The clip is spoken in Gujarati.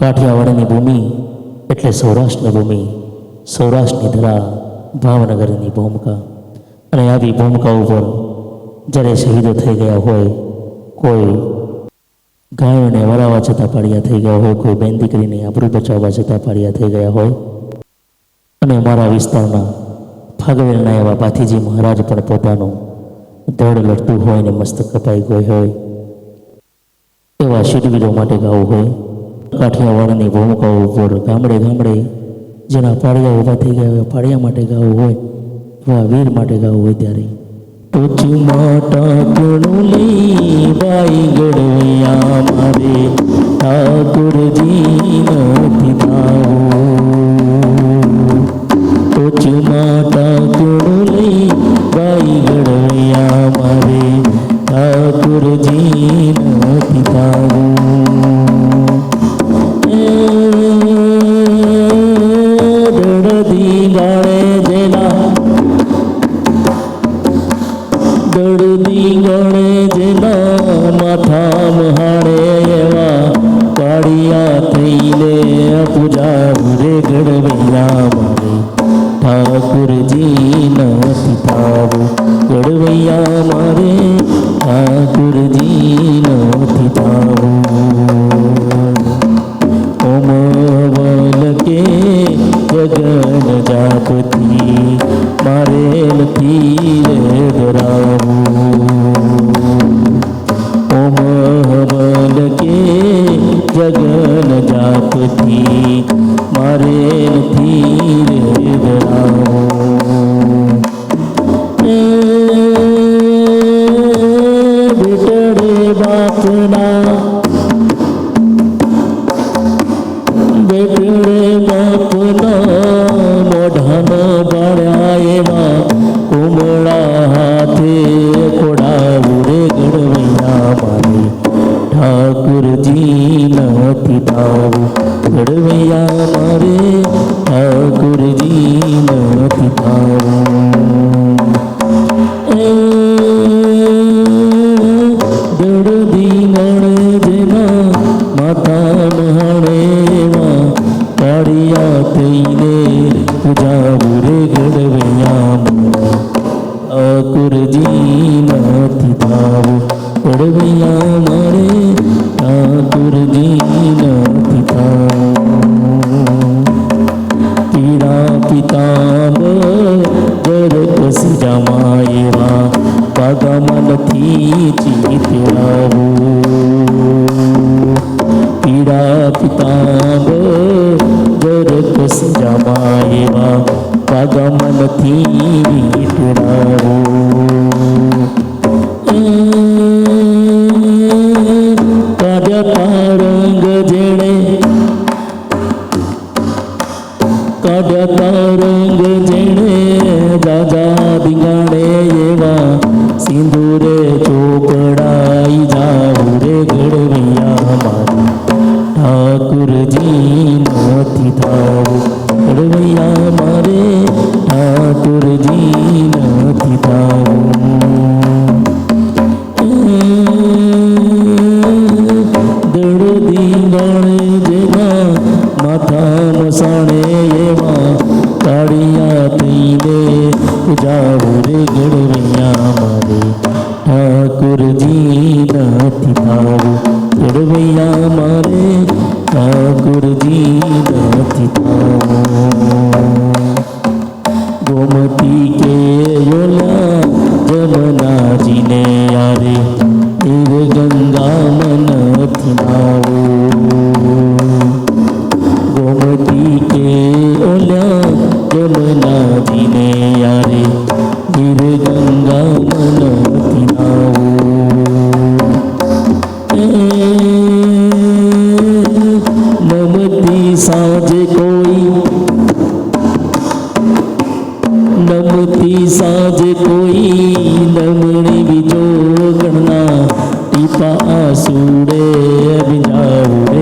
કાઠિયાવાડની ભૂમિ એટલે સૌરાષ્ટ્રની ભૂમિ. સૌરાષ્ટ્રની ધરા ભાવનગરની ભૂમિકા. અને આવી ભૂમિકા ઉપર જ્યારે શહીદો થઈ ગયા હોય, કોઈ ગાયોને વરાવા છતાં પાડિયા થઈ ગયા હોય, કોઈ બેન દીકરીને આબરૂ બચાવવા છતાં પાડિયા થઈ ગયા હોય, અને અમારા વિસ્તારના ફાગવેલના એવા પાથીજી મહારાજ પણ પોતાનું દોડ લડતું હોય ને મસ્તક કપાઈ ગયું હોય, એવા શીડવીરો માટે ગાવું હોય કાઠિયાવાડની ભૂમિકાઓ ઉપર ગામડે ગામડે જેના પાળિયા ઊભા થઈ ગયા હોય, પાળિયા માટે ગાવું હોય એવા વીર માટે ગાવું હોય ત્યારે. ટોચ માટા માથા મહાડે એવા પાડિયા થઈને પૂજા રે ગડવૈયા મારે ઠાકુરજી નથી થાવું ગડવૈયા મારે ઠાકુરજી નથી થાવું ઓમ વલ કે ગગન જાતથી મારે નથી રે ગડવૈયા મારે ઠાકુરજી નથી કાઢ્યા રંગ જેણે દાદા દિગાડે એવા સિંદૂરે ચોપડાઈ જાવું રે ગડવૈયા ছাড়িয়া তুই দে যাবরে গড়বিয়া মারে ঠাকুর জি নাতি তারে গড়বিয়া মারে ঠাকুর জি নাতি গোমতি কে যোলা যমুনা জিনে আরে তীর গঙ্গা মন থিমার ಮದಿನೆಯರೆ ನಿರ್ಗಂಗಾ ಮನತಿ ನಾವು નમતી સાંજે કોઈ નમતી સાંજે કોઈ નમણી બીજો ગણના ટીપા સુડે બિજાવડે